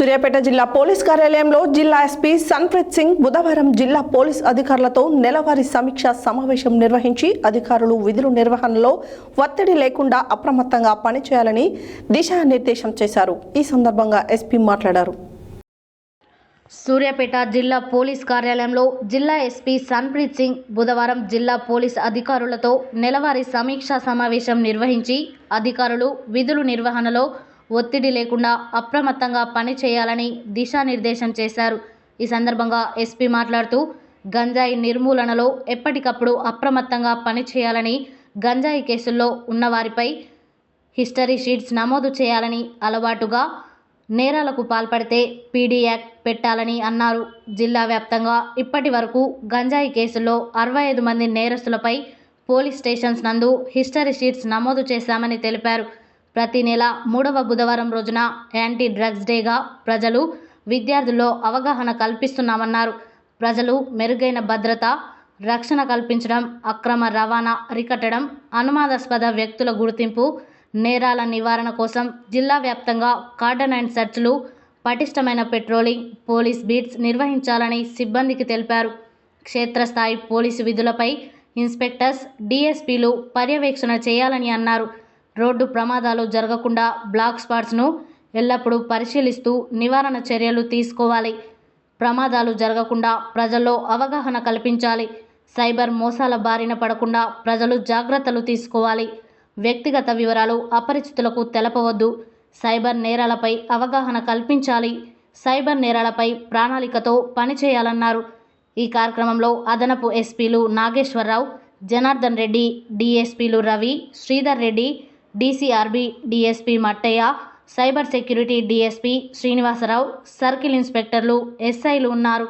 సూర్యాపేట జిల్లా పోలీస్ కార్యాలయంలో జిల్లా ఎస్పీ సన్ప్రీత్ సింగ్ బుధవారం జిల్లా పోలీస్ అధికారులతో నెలవారీ సమీక్షా సమావేశం నిర్వహించి అధికారులు విధుల నిర్వహణలో ఒత్తిడి లేకుండా అప్రమత్తంగా పనిచేయాలని దిశానిర్దేశం చేశారు. ఈ సందర్భంగా ఎస్పీ మాట్లాడారు. సూర్యాపేట జిల్లా పోలీస్ కార్యాలయంలో జిల్లా ఎస్పీ సన్ప్రీత్ సింగ్ బుధవారం జిల్లా పోలీస్ అధికారులతో నెలవారీ సమీక్షా సమావేశం నిర్వహించి అధికారులు విధులు నిర్వహణలో ఒత్తిడి లేకుండా అప్రమత్తంగా పని చేయాలని దిశానిర్దేశం చేశారు. ఈ సందర్భంగా ఎస్పీ మాట్లాడుతూ గంజాయి నిర్మూలనలో ఎప్పటికప్పుడు అప్రమత్తంగా పనిచేయాలని గంజాయి కేసుల్లో ఉన్నవారిపై హిస్టరీ షీట్స్ నమోదు చేయాలని అలవాటుగా నేరాలకు పాల్పడితే పీడీ యాక్ట్ పెట్టాలని అన్నారు. జిల్లా వ్యాప్తంగా ఇప్పటి వరకు గంజాయి కేసుల్లో అరవై ఐదు మంది నేరస్తులపై పోలీస్ స్టేషన్స్ నందు హిస్టరీ షీట్స్ నమోదు చేశామని తెలిపారు. ప్రతి నెల మూడవ బుధవారం రోజున యాంటీ డ్రగ్స్ డేగా ప్రజలు విద్యార్థుల్లో అవగాహన కల్పిస్తున్నామన్నారు. ప్రజలు మెరుగైన భద్రత రక్షణ కల్పించడం అక్రమ రవాణా అరికట్టడం అనుమానాస్పద వ్యక్తుల గుర్తింపు నేరాల నివారణ కోసం జిల్లా వ్యాప్తంగా కార్డన్ అండ్ సెర్చ్లు పటిష్టమైన పెట్రోలింగ్ పోలీస్ బీట్స్ నిర్వహించాలని సిబ్బందికి తెలిపారు. క్షేత్రస్థాయి పోలీసు విధులపై ఇన్స్పెక్టర్స్ డిఎస్పీలు పర్యవేక్షణ చేయాలని అన్నారు. రోడ్డు ప్రమాదాలు జరగకుండా బ్లాక్ స్పాట్స్ను ఎల్లప్పుడూ పరిశీలిస్తూ నివారణ చర్యలు తీసుకోవాలి. ప్రమాదాలు జరగకుండా ప్రజల్లో అవగాహన కల్పించాలి. సైబర్ మోసాల బారిన పడకుండా ప్రజలు జాగ్రత్తలు తీసుకోవాలి. వ్యక్తిగత వివరాలు అపరిచితులకు తెలపవద్దు. సైబర్ నేరాలపై అవగాహన కల్పించాలి. సైబర్ నేరాలపై ప్రణాళికతో పనిచేయాలన్నారు ఈ కార్యక్రమంలో అదనపు ఎస్పీలు Nageswararao Janardhan Reddy డిఎస్పీలు Ravi Sridhar Reddy DCRB DSP Mattaiah cyber security DSP Srinivasarao circle ఇన్స్పెక్టర్లు ఎస్ఐలు ఉన్నారు.